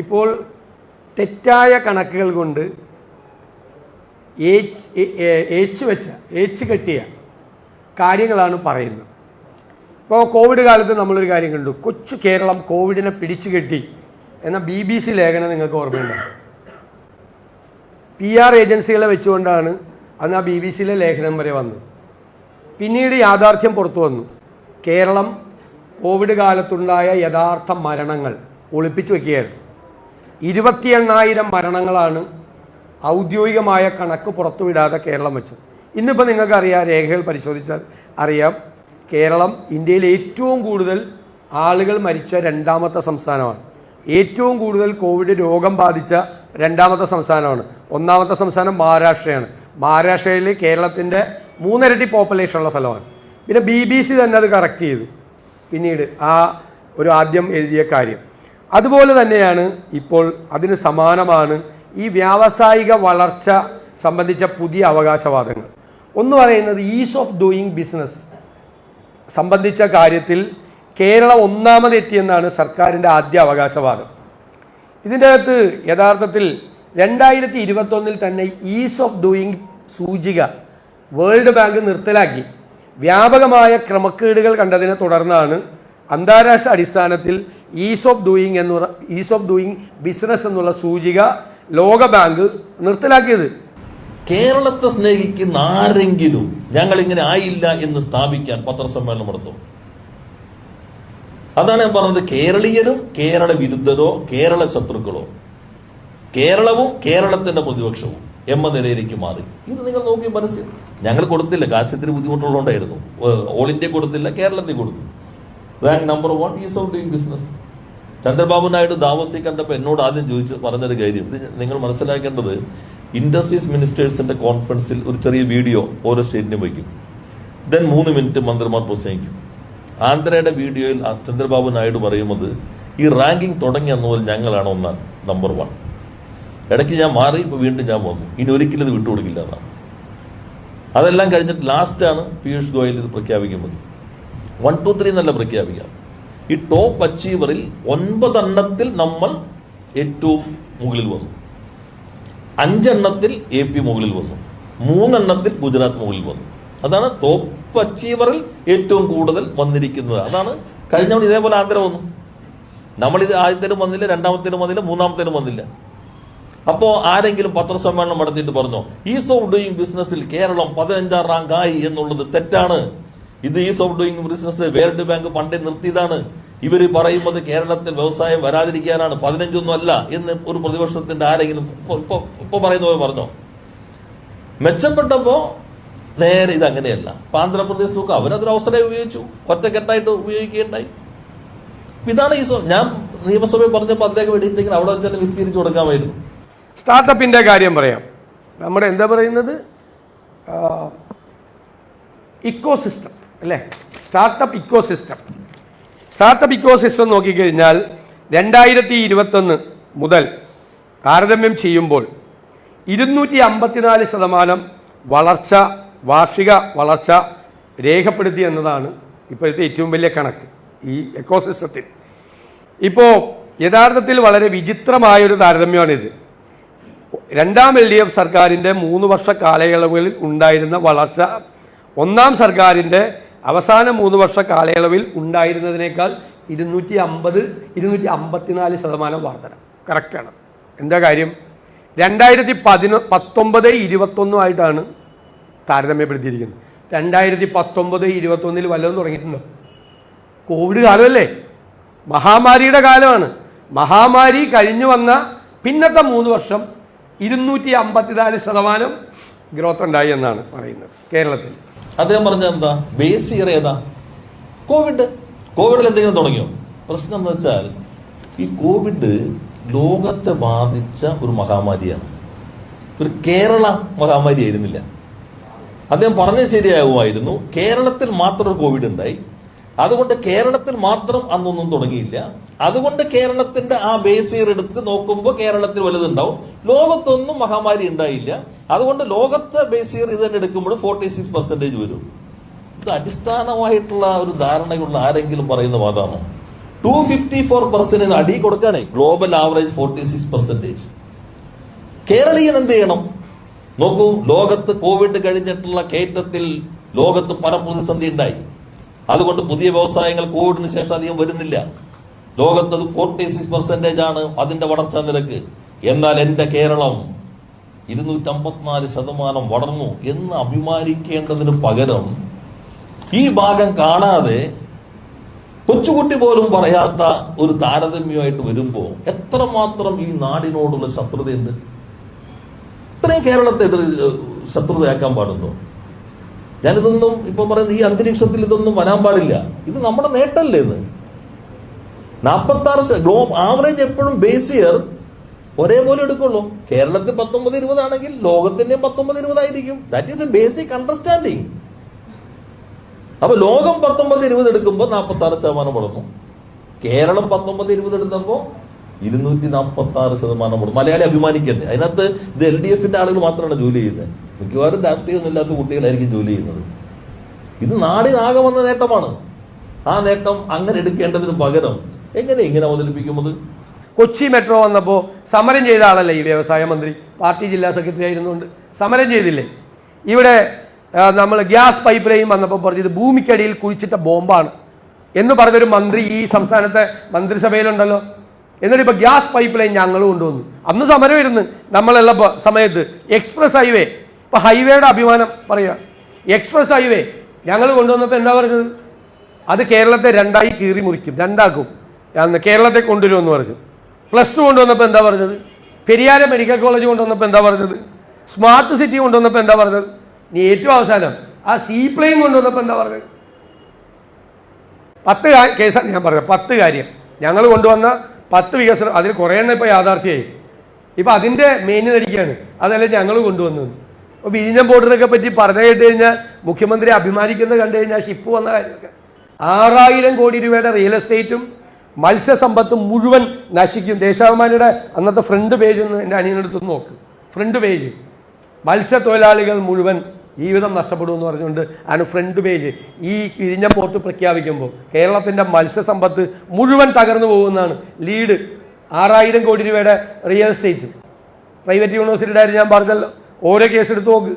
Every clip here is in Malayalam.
ഇപ്പോൾ തെറ്റായ കണക്കുകൾ കൊണ്ട് ഏച്ച് വെച്ച ഏച്ച് കെട്ടിയ കാര്യങ്ങളാണ് പറയുന്നത്. ഇപ്പോൾ കോവിഡ് കാലത്ത് നമ്മളൊരു കാര്യം കണ്ടു. കൊച്ചു കേരളം കോവിഡിനെ പിടിച്ചു കെട്ടി എന്ന ബി ബി സി ലേഖനം നിങ്ങൾക്ക് ഓർമ്മയുണ്ടാവും പി ആർ ഏജൻസികളെ വെച്ചുകൊണ്ടാണ് അന്ന് ആ ബി ബി സിയിലെ ലേഖനം വരെ വന്നത്. പിന്നീട് യാഥാർത്ഥ്യം പുറത്തു വന്നു. കേരളം കോവിഡ് കാലത്തുണ്ടായ യഥാർത്ഥ മരണങ്ങൾ ഒളിപ്പിച്ചു വയ്ക്കുകയായിരുന്നു ഇരുപത്തി എണ്ണായിരം മരണങ്ങളാണ് ഔദ്യോഗികമായ കണക്ക് പുറത്തുവിടാതെ കേരളം വെച്ചത്. ഇന്നിപ്പോൾ നിങ്ങൾക്കറിയാം രേഖകൾ പരിശോധിച്ചാൽ അറിയാം. കേരളം ഇന്ത്യയിൽ ഏറ്റവും കൂടുതൽ ആളുകൾ മരിച്ച രണ്ടാമത്തെ സംസ്ഥാനമാണ്. ഏറ്റവും കൂടുതൽ കോവിഡ് രോഗം ബാധിച്ച രണ്ടാമത്തെ സംസ്ഥാനമാണ്. ഒന്നാമത്തെ സംസ്ഥാനം മഹാരാഷ്ട്രയാണ്. മഹാരാഷ്ട്രയിൽ കേരളത്തിന്റെ മൂന്നിരട്ടി പോപ്പുലേഷൻ ഉള്ള സ്ഥലമാണ്. പിന്നെ ബി ബി സി തന്നെ അത് കറക്റ്റ് ചെയ്തു. പിന്നീട് ആ ഒരു ആദ്യം എഴുതിയ കാര്യം. അതുപോലെ തന്നെയാണ് ഇപ്പോൾ അതിന് സമാനമാണ് ഈ വ്യാവസായിക വളർച്ച സംബന്ധിച്ച പുതിയ അവകാശവാദങ്ങൾ. ഒന്ന് പറയുന്നത് ഈസ് ഓഫ് ഡൂയിങ് ബിസിനസ് സംബന്ധിച്ച കാര്യത്തിൽ കേരളം ഒന്നാമതെത്തിയെന്നാണ് സർക്കാരിന്റെ ആദ്യ അവകാശവാദം. ഇതിന്റെ അകത്ത് യഥാർത്ഥത്തിൽ രണ്ടായിരത്തി ഇരുപത്തൊന്നിൽ തന്നെ ഈസ് ഓഫ് ഡൂയിങ് സൂചിക വേൾഡ് ബാങ്ക് നിർത്തലാക്കി. വ്യാപകമായ ക്രമക്കേടുകൾ കണ്ടതിനെ തുടർന്നാണ് അന്താരാഷ്ട്ര അടിസ്ഥാനത്തിൽ ഈസ് ഓഫ് ഡൂയിങ് എന്നുള്ള ഈസ് ഓഫ് ഡൂയിങ് ബിസിനസ് എന്നുള്ള സൂചിക ലോക ബാങ്ക് നിർത്തലാക്കിയത്. കേരളത്തെ സ്നേഹിക്കുന്ന ആരെങ്കിലും ഞങ്ങൾ ഇങ്ങനെ ആയില്ല എന്ന് സ്ഥാപിക്കാൻ പത്രസമ്മേളനം നടത്തും. അതാണ് ഞാൻ പറഞ്ഞത് കേരളീയരും കേരള വിരുദ്ധരോ കേരള ശത്രുക്കളോ. കേരളവും കേരളത്തിന്റെ പ്രതിപക്ഷവും എമ്മ നിലയിലേക്ക് മാറി. ഇത് നിങ്ങൾ നോക്കി മനസ്സിൽ. ഞങ്ങൾ കൊടുത്തില്ല കാശ്യത്തിന് ബുദ്ധിമുട്ടുള്ളതുകൊണ്ടായിരുന്നു. ഓൾ ഇന്ത്യ കൊടുത്തില്ല കേരളത്തിൽ കൊടുത്തു. Rank number one ease of doing business Chandrababu Naidu ദാവോസി കണ്ടപ്പോൾ എന്നോട് ആദ്യം ചോദിച്ച് പറഞ്ഞൊരു കാര്യം. ഇത് നിങ്ങൾ മനസ്സിലാക്കേണ്ടത് ഇൻഡസ്ട്രീസ് മിനിസ്റ്റേഴ്സിന്റെ കോൺഫറൻസിൽ ഒരു ചെറിയ വീഡിയോ ഓരോ സ്റ്റേറ്റിനും വയ്ക്കും. ദെൻ മൂന്ന് മിനിറ്റ് മന്ത്രിമാർ പ്രസംഗിക്കും. ആന്ധ്രയുടെ വീഡിയോയിൽ ചന്ദ്രബാബു നായിഡു പറയുന്നത് ഈ റാങ്കിങ് തുടങ്ങിയ മുതൽ ഞങ്ങളാണ് ഒന്നാം നമ്പർ വൺ. ഇടയ്ക്ക് ഞാൻ മാറി ഇപ്പൊ വീണ്ടും ഞാൻ വന്നു. ഇനി ഒരിക്കലും ഇത് വിട്ടുകൊടുക്കില്ല എന്നാണ്. അതെല്ലാം കഴിഞ്ഞിട്ട് ലാസ്റ്റാണ് പീയൂഷ് ഗോയൽ ഇത് പ്രഖ്യാപിക്കുന്നത്. വൺ ടു ത്രീ എന്നല്ല പ്രഖ്യാപിക്കാം ഈ ടോപ്പ് അച്ചീവറിൽ ഒൻപതെണ്ണത്തിൽ നമ്മൾ ഏറ്റവും മുകളിൽ വന്നു. അഞ്ചെണ്ണത്തിൽ എ പി മുകളിൽ വന്നു. മൂന്നെണ്ണത്തിൽ ഗുജറാത്ത് മുകളിൽ വന്നു. അതാണ് ടോപ്പ് അച്ചീവറിൽ ഏറ്റവും കൂടുതൽ വന്നിരിക്കുന്നത്. അതാണ് കഴിഞ്ഞവൺ ഇതേപോലെ ആന്ധ്ര വന്നു. നമ്മളിത് ആദ്യത്തേനും വന്നില്ല രണ്ടാമത്തേനും വന്നില്ല മൂന്നാമത്തേനും വന്നില്ല. അപ്പോ ആരെങ്കിലും പത്രസമ്മേളനം നടത്തിയിട്ട് പറഞ്ഞോ ഈസ് ഓഫ് ഡൂയിങ് ബിസിനസ്സിൽ കേരളം പതിനഞ്ചാം റാങ്ക് ആയി എന്നുള്ളത് തെറ്റാണ്. ഇത് ease of doing business. World bank പണ്ടേ നിർത്തിയതാണ്. ഇവർ പറയുന്നത് കേരളത്തിൽ വ്യവസായം വരാതിരിക്കാനാണ്. പതിനഞ്ചൊന്നും അല്ല എന്ന് ഒരു പ്രതിപക്ഷത്തിന്റെ ആരെങ്കിലും ഇപ്പൊ- പറയുന്ന പോലെ പറഞ്ഞോ? മെച്ചപ്പെട്ടപ്പോ നേരെ ഇത് അങ്ങനെയല്ല ഇപ്പൊ ആന്ധ്രാപ്രദേശ് നോക്കുക അവരതൊരു അവസരം ഉപയോഗിച്ചു. ഒറ്റക്കെട്ടായിട്ട് ഉപയോഗിക്കുകയുണ്ടായി. ഇതാണ് ഈ ഞാൻ നിയമസഭയിൽ പറഞ്ഞപ്പോൾ അദ്ദേഹം എടുത്തെങ്കിൽ അവിടെ വെച്ചാൽ വിസ്തീരിച്ചു കൊടുക്കാമായിരുന്നു. സ്റ്റാർട്ടപ്പിന്റെ കാര്യം പറയാം. നമ്മുടെ എന്താ പറയുന്നത്? ഇക്കോ സിസ്റ്റം അല്ലേ? Startup ecosystem startup ecosystem നോക്കിക്കഴിഞ്ഞാൽ രണ്ടായിരത്തി ഇരുപത്തൊന്ന് മുതൽ താരതമ്യം ചെയ്യുമ്പോൾ ഇരുന്നൂറ്റി അമ്പത്തിനാല് ശതമാനം വളർച്ച വാർഷിക വളർച്ച രേഖപ്പെടുത്തി എന്നതാണ് ഇപ്പോഴത്തെ ഏറ്റവും വലിയ കണക്ക് ഈ എക്കോസിസ്റ്റത്തിൽ ഇപ്പോൾ യഥാർത്ഥത്തിൽ വളരെ വിചിത്രമായൊരു താരതമ്യമാണിത്. രണ്ടാം എൽ ഡി എഫ് സർക്കാരിന്റെ മൂന്ന് വർഷ കാലയളവുകളിൽ ഉണ്ടായിരുന്ന വളർച്ച ഒന്നാം സർക്കാരിന്റെ അവസാന മൂന്ന് വർഷ കാലയളവിൽ ഉണ്ടായിരുന്നതിനേക്കാൾ ഇരുന്നൂറ്റി അമ്പത് ഇരുന്നൂറ്റി അമ്പത്തിനാല് ശതമാനം വർധന. കറക്റ്റാണ് എന്താ കാര്യം? രണ്ടായിരത്തി പതിനൊ പത്തൊമ്പത് ഇരുപത്തൊന്നുമായിട്ടാണ് താരതമ്യപ്പെടുത്തിയിരിക്കുന്നത്. രണ്ടായിരത്തി പത്തൊമ്പത് ഇരുപത്തൊന്നിൽ വല്ലതും തുടങ്ങിയിട്ടുണ്ടോ? കോവിഡ് കാലമല്ലേ? മഹാമാരിയുടെ കാലമാണ്. മഹാമാരി കഴിഞ്ഞു വന്ന പിന്നത്തെ മൂന്ന് വർഷം ഇരുന്നൂറ്റി അമ്പത്തിനാല് ശതമാനം ഗ്രോത്ത് ഉണ്ടായി എന്നാണ് പറയുന്നത് കേരളത്തിൽ. അദ്ദേഹം പറഞ്ഞ എന്താ? ബേസ് ഇയർ ഏതാ? കോവിഡ് കോവിഡിൽ എന്തെങ്കിലും തുടങ്ങിയോ? പ്രശ്നം എന്ന് വെച്ചാൽ ഈ കോവിഡ് ലോകത്തെ ബാധിച്ച ഒരു മഹാമാരിയാണ്. ഒരു കേരള മഹാമാരി ആയിരുന്നില്ല. അദ്ദേഹം പറഞ്ഞത് ശരിയാകുമായിരുന്നു കേരളത്തിൽ മാത്രം ഒരു കോവിഡ് ഉണ്ടായി. അതുകൊണ്ട് കേരളത്തിൽ മാത്രം അന്നൊന്നും തുടങ്ങിയില്ല. അതുകൊണ്ട് കേരളത്തിന്റെ ആ ബേസ് ഇയർ എടുത്ത് നോക്കുമ്പോൾ കേരളത്തിൽ വലുതുണ്ടാവും. ലോകത്തൊന്നും മഹാമാരി ഉണ്ടായില്ല. അതുകൊണ്ട് ലോകത്തെ ബേസ് ഇയർ ഇത് തന്നെ എടുക്കുമ്പോൾ ഫോർട്ടി സിക്സ് പെർസെന്റേജ് വരും. ഇത് അടിസ്ഥാനമായിട്ടുള്ള ഒരു ധാരണയുള്ള ആരെങ്കിലും പറയുന്ന വാദമാണോ ടു ഫിഫ്റ്റി ഫോർ പെർസെന്റിന് അടി കൊടുക്കാനേ global average forty six percentage കേരളീയൻ എന്ത് ചെയ്യണം? നോക്കൂ ലോകത്ത് കോവിഡ് കഴിഞ്ഞിട്ടുള്ള കയറ്റത്തിൽ ലോകത്ത് പല പ്രതിസന്ധി ഉണ്ടായി. അതുകൊണ്ട് പുതിയ വ്യവസായങ്ങൾ കോവിഡിന് ശേഷം അധികം വരുന്നില്ല. ലോകത്ത് അത് ഫോർട്ടി സിക്സ് പെർസെന്റേജ് ആണ് അതിന്റെ വളർച്ചാ നിരക്ക്. എന്നാൽ എന്റെ കേരളം ഇരുന്നൂറ്റി അമ്പത്തിനാല് ശതമാനം വളർന്നു എന്ന് അഭിമാനിക്കേണ്ടതിന് പകരം ഈ ഭാഗം കാണാതെ കൊച്ചുകുട്ടി പോലും പറയാത്ത ഒരു താരതമ്യമായിട്ട് വരുമ്പോ എത്രമാത്രം ഈ നാടിനോടുള്ള ശത്രുതയുണ്ട്? ഇത്രയും കേരളത്തെ എതിർ ശത്രുതയാക്കാൻ പാടുണ്ടോ? ഞാനിതൊന്നും ഇപ്പൊ പറയുന്നത് ഈ അന്തരീക്ഷത്തിൽ ഇതൊന്നും വരാൻ പാടില്ല. ഇത് നമ്മുടെ നേട്ടമല്ലേ ഇത്? നാൽപ്പത്തി ആറ് ഗ്ലോ ആവറേജ് എപ്പോഴും ബേസ് ഇയർ ഒരേപോലെ എടുക്കുള്ളൂ. കേരളത്തിൽ പത്തൊമ്പത് ഇരുപതാണെങ്കിൽ ലോകത്തിന്റെ പത്തൊമ്പത് ഇരുപതായിരിക്കും that is a basic understanding അപ്പൊ ലോകം പത്തൊമ്പത് ഇരുപത് എടുക്കുമ്പോൾ നാൽപ്പത്തി ആറ് ശതമാനം വളർന്നു കേരളം പത്തൊമ്പത് ഇരുപത് എടുത്തപ്പോ ഇരുന്നൂറ്റി നാൽപ്പത്തി ആറ് ശതമാനം വളർന്നു മലയാളി അഭിമാനിക്കണ്ടേ അതിനകത്ത് ഇത് എൽ ഡി എഫിന്റെ ആളുകൾ മാത്രമാണ് ജോലി ചെയ്യുന്നത്. മിക്കവാറും രാഷ്ട്രീയമൊന്നും ഇല്ലാത്ത കുട്ടികളായിരിക്കും ജോലി ചെയ്യുന്നത്. ഇത് നാടിനാകെ വന്ന നേട്ടമാണ്. ആ നേട്ടം അങ്ങനെ എടുക്കേണ്ടതിന് പകരം എങ്ങനെ ഇങ്ങനെ അവതരിപ്പിക്കുന്നത്? കൊച്ചി മെട്രോ വന്നപ്പോൾ സമരം ചെയ്ത ആളല്ലേ ഈ വ്യവസായ മന്ത്രി? പാർട്ടി ജില്ലാ സെക്രട്ടറി ആയിരുന്നുകൊണ്ട്. സമരം ചെയ്തില്ലേ? ഇവിടെ നമ്മൾ ഗ്യാസ് പൈപ്പ് ലൈൻ വന്നപ്പോൾ പറഞ്ഞത് ഭൂമിക്കടിയിൽ കുഴിച്ചിട്ട ബോംബാണ് എന്ന് പറഞ്ഞൊരു മന്ത്രി ഈ സംസ്ഥാനത്തെ മന്ത്രിസഭയിലുണ്ടല്ലോ. എന്നിട്ട് ഇപ്പോൾ ഗ്യാസ് പൈപ്പ് ലൈൻ ഞങ്ങൾ കൊണ്ടുവന്നു. അന്ന് സമരം ഇരുന്ന് നമ്മളുള്ള സമയത്ത് എക്സ്പ്രസ് ഹൈവേ. ഇപ്പം ഹൈവേയുടെ അഭിമാനം പറയുക എക്സ്പ്രസ് ഹൈവേ ഞങ്ങൾ കൊണ്ടുവന്നപ്പോൾ എന്താ പറഞ്ഞത്? അത് കേരളത്തെ രണ്ടായി കീറി മുറിക്കും രണ്ടാക്കും. അന്ന് കേരളത്തെ കൊണ്ടുവരുമെന്ന് പറഞ്ഞു. പ്ലസ് ടു കൊണ്ടുവന്നപ്പോൾ എന്താ പറഞ്ഞത്? പെരിയാര മെഡിക്കൽ കോളേജ് കൊണ്ടുവന്നപ്പോൾ എന്താ പറഞ്ഞത്? സ്മാർട്ട് സിറ്റി കൊണ്ടുവന്നപ്പോൾ എന്താ പറഞ്ഞത്? നീ ഏറ്റവും അവസാനം ആ സീ പ്ലെയിൻ കൊണ്ടുവന്നപ്പോൾ എന്താ പറഞ്ഞത്? പത്ത് കേസാണ് ഞാൻ പറഞ്ഞത് പത്ത് കാര്യം. ഞങ്ങൾ കൊണ്ടുവന്ന പത്ത് വികസനം അതിൽ കുറേ എണ്ണം ഇപ്പോൾ യാഥാർത്ഥ്യമായി ഇപ്പം അതിന്റെ മെയിൻ നടിക്കുകയാണ് അതല്ല ഞങ്ങൾ കൊണ്ടുവന്നത്. അപ്പോൾ വിഴിഞ്ഞം ബോർഡിനൊക്കെ പറ്റി പറഞ്ഞു കേട്ട് കഴിഞ്ഞാൽ മുഖ്യമന്ത്രി അഭിമാനിക്കുന്നത് കണ്ടു കഴിഞ്ഞാൽ ഷിപ്പ് വന്ന കാര്യമൊക്കെ. ആറായിരം കോടി രൂപയുടെ റിയൽ എസ്റ്റേറ്റും മത്സ്യസമ്പത്തും മുഴുവൻ നശിക്കും. ദേശാഭിമാനിയുടെ അന്നത്തെ ഫ്രണ്ട് പേജ് ഒന്ന് എന്റെ അനിയനടുത്ത് നോക്ക്. ഫ്രണ്ട് പേജ് മത്സ്യത്തൊഴിലാളികൾ മുഴുവൻ ജീവിതം നഷ്ടപ്പെടുമെന്ന് പറഞ്ഞുകൊണ്ട് ആണ് ഫ്രണ്ട് പേജ് ഈ കിഴിഞ്ഞ പോർട്ട് പ്രഖ്യാപിക്കുമ്പോൾ കേരളത്തിന്റെ മത്സ്യസമ്പത്ത് മുഴുവൻ തകർന്നു പോകുന്നതാണ് ലീഡ്. ആറായിരം കോടി രൂപയുടെ റിയൽ എസ്റ്റേറ്റ് പ്രൈവറ്റ് യൂണിവേഴ്സിറ്റിയുടെ ഞാൻ പറഞ്ഞല്ലോ. ഓരോ കേസ് എടുത്ത് നോക്ക്.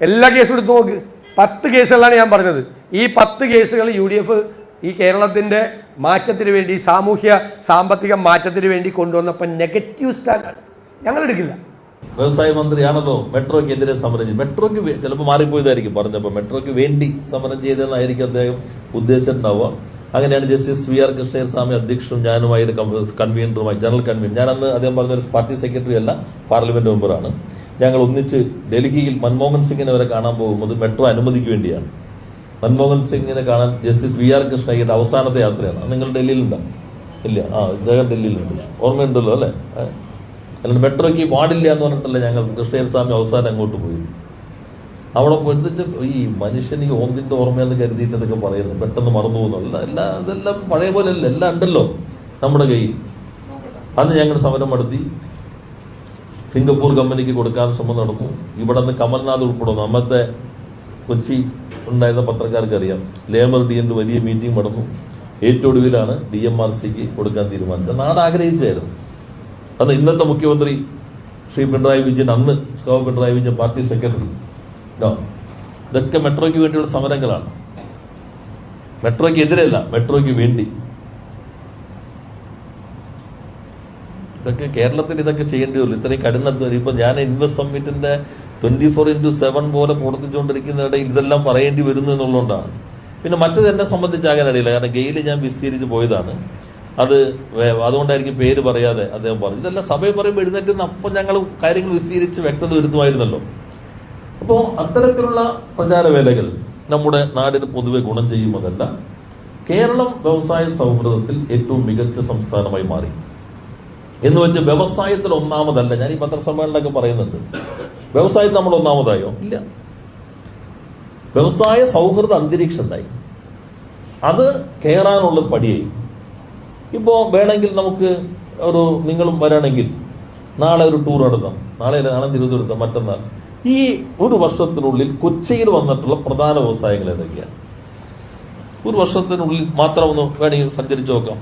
എല്ലാ കേസും എടുത്ത് നോക്ക്. പത്ത് കേസുകളാണ് ഞാൻ പറഞ്ഞത്. ഈ പത്ത് കേസുകൾ യു ഡി എഫ് ഈ കേരളത്തിന്റെ മാറ്റത്തിന് വേണ്ടി സാമൂഹ്യ സാമ്പത്തിക മാറ്റത്തിന് വേണ്ടി കൊണ്ടുവന്നപ്പോൾ നെഗറ്റീവ് സ്റ്റാൻഡാണ് ഞങ്ങൾ എടുക്കില്ല. വ്യവസായ മന്ത്രിയാണല്ലോ മെട്രോയ്ക്കെതിരെ സമരം ചെയ്തു. മെട്രോയ്ക്ക് ചിലപ്പോൾ മാറിപ്പോയതായിരിക്കും പറഞ്ഞപ്പോൾ. മെട്രോയ്ക്ക് വേണ്ടി സമരം ചെയ്തെന്നായിരിക്കും അദ്ദേഹം ഉദ്ദേശിച്ചിട്ടുണ്ടാവുക. അങ്ങനെയാണ് ജസ്റ്റിസ് വി ആർ കൃഷ്ണസ്വാമി അധ്യക്ഷനും ഞാനുമായി കൺവീനറുമായി ജനറൽ കൺവീനർ ഞാനന്ന് അദ്ദേഹം പറഞ്ഞ ഒരു പാർട്ടി സെക്രട്ടറി അല്ല പാർലമെന്റ് മെമ്പറാണ് ഞങ്ങൾ ഒന്നിച്ച് ഡൽഹിയിൽ മൻമോഹൻ സിംഗിനെ വരെ കാണാൻ പോകുന്നത് മെട്രോ അനുമതിക്ക് വേണ്ടിയാണ്. മൻമോഹൻ സിംഗിനെ കാണാൻ ജസ്റ്റിസ് വി ആർ കൃഷ്ണയ്യയുടെ അവസാനത്തെ യാത്രയാണ്. നിങ്ങൾ ഡൽഹിയിലുണ്ടോ. ഇല്ല. ആ ഇദ്ദേഹം ഡൽഹിയിലുണ്ട്. ഓർമ്മയുണ്ടല്ലോ അല്ലേ? അല്ലെങ്കിൽ മെട്രോയ്ക്ക് പാടില്ല എന്ന് പറഞ്ഞിട്ടല്ലേ ഞങ്ങൾ കൃഷ്ണസ്വാമി അവസാനം അങ്ങോട്ട് പോയി അവിടെ പോയിട്ട് ഈ മനുഷ്യൻ ഈ ഓന്തിന്റെ ഓർമ്മയെന്ന് കരുതിയിട്ട് ഇതൊക്കെ പറയുന്നത് പെട്ടെന്ന് മറന്നു പോകുന്നല്ല എല്ലാ ഇതെല്ലാം പഴയ പോലെ അല്ല എല്ലാം ഉണ്ടല്ലോ നമ്മുടെ കയ്യിൽ. അന്ന് ഞങ്ങൾ സമരം നടത്തി. സിംഗപ്പൂർ കമ്പനിക്ക് കൊടുക്കാൻ ശ്രമം നടന്നു. ഇവിടെ നിന്ന് കമൽനാഥ് ഉൾപ്പെടുന്നു അന്നത്തെ കൊച്ചി ഉണ്ടായിരുന്ന പത്രക്കാർക്ക് അറിയാം ലേബർ ഡി എന്റെ വലിയ മീറ്റിംഗ് നടന്നു. ഏറ്റവും ഒടുവിലാണ് ഡി എം ആർ സിക്ക് കൊടുക്കാൻ തീരുമാനിച്ചത് നാട് ആഗ്രഹിച്ചായിരുന്നു അന്ന് ഇന്നത്തെ മുഖ്യമന്ത്രി ശ്രീ പിണറായി വിജയൻ അന്ന് സ്കോ പിണറായി വിജയൻ പാർട്ടി സെക്രട്ടറി. ഇതൊക്കെ മെട്രോയ്ക്ക് വേണ്ടിയുള്ള സമരങ്ങളാണ്. മെട്രോയ്ക്ക് എതിരല്ല മെട്രോയ്ക്ക് വേണ്ടി. ഇതൊക്കെ കേരളത്തിൽ ഇതൊക്കെ ചെയ്യേണ്ടി വരും. ഇത്രയും കഠിനത്വം. ഇപ്പൊ ഞാൻ ഇൻവെസ്റ്റ് സമ്മിറ്റിന്റെ ട്വന്റി ഫോർ ഇന്റു സെവൻ പോലെ പ്രവർത്തിച്ചുകൊണ്ടിരിക്കുന്നതിനിടയിൽ ഇതെല്ലാം പറയേണ്ടി വരുന്നു എന്നുള്ളതുകൊണ്ടാണ്. പിന്നെ മറ്റത് എന്നെ സംബന്ധിച്ചാകാൻ അറിയില്ല. കാരണം ഗെയിൽ ഞാൻ വിസ്തീരിച്ച് പോയതാണ്. അത് അതുകൊണ്ടായിരിക്കും പേര് പറയാതെ അദ്ദേഹം പറഞ്ഞു. ഇതെല്ലാം സഭയിൽ പറയുമ്പോൾ എഴുന്നേറ്റ് അപ്പം ഞങ്ങൾ കാര്യങ്ങൾ വിസ്തീരിച്ച് വ്യക്തത വരുത്തുമായിരുന്നല്ലോ. അപ്പോൾ അത്തരത്തിലുള്ള പ്രചാരവേലകൾ നമ്മുടെ നാടിന് പൊതുവെ ഗുണം ചെയ്യുന്നതല്ല കേരളം വ്യവസായ സൗഹൃദത്തിൽ ഏറ്റവും മികച്ച സംസ്ഥാനമായി മാറി. എന്ന് വെച്ച് വ്യവസായത്തിൽ ഒന്നാമതല്ല. ഞാൻ ഈ പത്രസമ്മേളനമൊക്കെ പറയുന്നുണ്ട്. വ്യവസായത്തിൽ നമ്മൾ ഒന്നാമതായോ? ഇല്ല. വ്യവസായ സൗഹൃദ അന്തരീക്ഷം ഉണ്ടായി അത് കയറാനുള്ള പടിയായി. ഇപ്പോ വേണമെങ്കിൽ നമുക്ക് ഒരു നിങ്ങളും വരാണെങ്കിൽ നാളെ ഒരു ടൂർ നടത്താം നാളെ നാളെ തിരുവനന്തപുരത്ത് മറ്റന്നാൾ. ഈ ഒരു വർഷത്തിനുള്ളിൽ കൊച്ചിയിൽ വന്നിട്ടുള്ള പ്രധാന വ്യവസായങ്ങൾ ഏതൊക്കെയാണ്? ഒരു വർഷത്തിനുള്ളിൽ മാത്രം ഒന്ന് വേണമെങ്കിൽ സഞ്ചരിച്ചു നോക്കാം.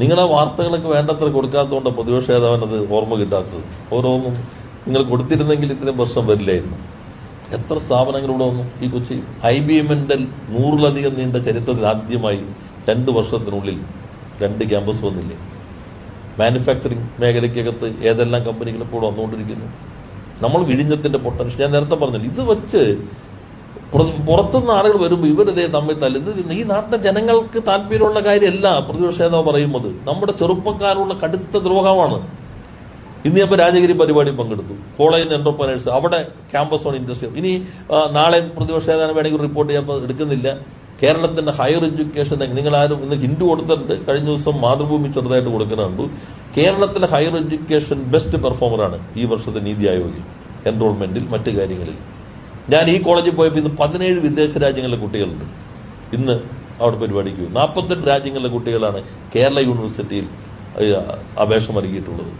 നിങ്ങളെ വാർത്തകളൊക്കെ വേണ്ടത്ര കൊടുക്കാത്തതുകൊണ്ട് നേതാവിന് അത് ഓർമ്മ കിട്ടാത്തത്. ഓരോന്നും നിങ്ങൾ കൊടുത്തിരുന്നെങ്കിൽ ഇത്രയും വർഷം വരില്ലായിരുന്നു. എത്ര സ്ഥാപനങ്ങൾ ഇവിടെ വന്നു? ഈ കൊച്ചി ഐ ബി എമ്മിന്റെ നൂറിലധികം നീണ്ട ചരിത്രത്തിൽ ആദ്യമായി രണ്ട് വർഷത്തിനുള്ളിൽ രണ്ട് ക്യാമ്പസ് വന്നില്ലേ? മാനുഫാക്ചറിങ് മേഖലയ്ക്കകത്ത് ഏതെല്ലാം കമ്പനികൾ ഇപ്പോൾ വന്നുകൊണ്ടിരിക്കുന്നു? നമ്മൾ വിഴിഞ്ഞത്തിന്റെ പൊട്ടൻഷ്യൽ ഞാൻ നേരത്തെ പറഞ്ഞില്ല ഇത് വെച്ച് പുറ- പുറത്തുനിന്ന് ആളുകൾ വരുമ്പോൾ ഇവരിതേ തമ്മിൽ തല്ലുന്നത് ഈ നാട്ടിലെ ജനങ്ങൾക്ക് താല്പര്യമുള്ള കാര്യമല്ല. പ്രതിപക്ഷ നേതാവ് പറയുന്നത് നമ്മുടെ ചെറുപ്പക്കാരുള്ള കടുത്ത ദ്രോഹമാണ്. ഇന്ന് ഞാൻ രാജഗിരി പരിപാടി പങ്കെടുത്തു. കോളേജ് എന്റർപ്രനേഴ്സ് അവിടെ ക്യാമ്പസ് ഓൺ ഇൻഡസ്ട്രി ഇനി നാളെ പ്രതിപക്ഷ ഏതാനും വേണമെങ്കിൽ റിപ്പോർട്ട് ചെയ്യാൻ എടുക്കുന്നില്ല. കേരളത്തിന്റെ ഹയർ എഡ്യൂക്കേഷൻ നിങ്ങൾ ആരും ഇന്ന് ഹിന്ദു കൊടുത്തിട്ടുണ്ട്. കഴിഞ്ഞ ദിവസം മാതൃഭൂമി ചെറുതായിട്ട് കൊടുക്കുന്നുണ്ട് കേരളത്തിലെ ഹയർ എഡ്യൂക്കേഷൻ ബെസ്റ്റ് പെർഫോമറാണ് ഈ വർഷത്തെ നീതി ആയോഗിൽ എൻറോൾമെന്റിൽ മറ്റു കാര്യങ്ങളിൽ. ഞാൻ ഈ കോളേജിൽ പോയപ്പോൾ ഇന്ന് പതിനേഴ് വിദേശ രാജ്യങ്ങളിലെ കുട്ടികളുണ്ട്. ഇന്ന് അവിടെ പരിപാടിക്ക് നാൽപ്പത്തെട്ട് രാജ്യങ്ങളിലെ കുട്ടികളാണ് കേരള യൂണിവേഴ്സിറ്റിയിൽ അപേക്ഷ നൽകിയിട്ടുള്ളത്.